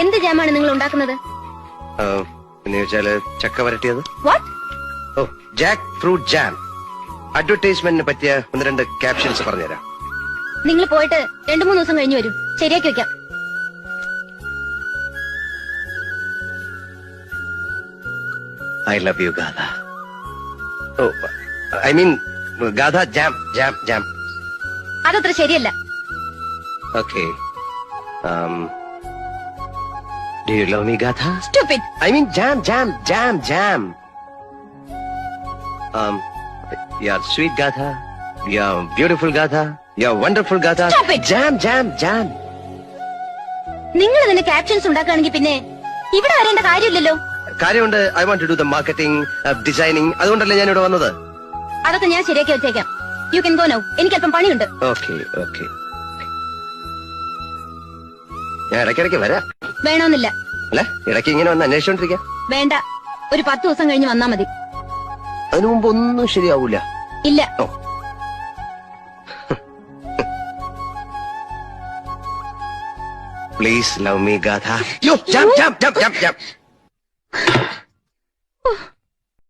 എന്ത് ജാമാണ് നിങ്ങൾ ഉണ്ടാക്കുന്നത്? എന്ന് ചക്ക വരട്ടിയത്? ഓ ജാക്ക് ഫ്രൂട്ട് ജാം അഡ്വർടൈസ്മെന്റിന് പറ്റിയ ഒന്ന് രണ്ട് ക്യാപ്ഷൻസ് പറഞ്ഞുതരാം. നിങ്ങൾ പോയിട്ട് രണ്ടു മൂന്ന് ദിവസം കഴിഞ്ഞു വരും. ശരിയാക്കി വെക്കാം. I love you Gatha oh I mean Gatha jam jam jam അതത്ര ശരിയല്ല. Okay do you love me, Gatha? Stupid. I mean jam, jam, jam, jam. Um, you're sweet Gatha. You're beautiful Gatha. You're wonderful Gatha. Stop it. Jam, jam, jam. നിങ്ങൾ അതിന്റെ captions ഉണ്ടാക്കുകയാണെങ്കിൽ പിന്നെ ഇവിടെ വരേണ്ട കാര്യമില്ലല്ലോ കാര്യമുണ്ട് I want to do the marketing designing അതുകൊണ്ടല്ലേ ഞാൻ ഇവിടെ വന്നത് അതൊക്കെ ഞാൻ ശരിയാക്കി വെച്ചേക്കാം യു കെൻ ഗോ നൗ എനിക്ക് അല്പം പണിയുണ്ട് ഓക്കെ ഓക്കെ ഞാൻ ഇടയ്ക്കിടയ്ക്ക് വരാം വേണമെന്നില്ല അല്ലെ ഇടയ്ക്ക് ഇങ്ങനെ വന്ന് അന്വേഷിച്ചോണ്ടിരിക്കാം. വേണ്ട. ഒരു പത്ത് ദിവസം കഴിഞ്ഞ് വന്നാ മതി. അതിനു മുമ്പ് ഒന്നും ശരിയാവൂല. ഇല്ല. ഓ. Please love me Gatha. Yo jam jam jam jam jam.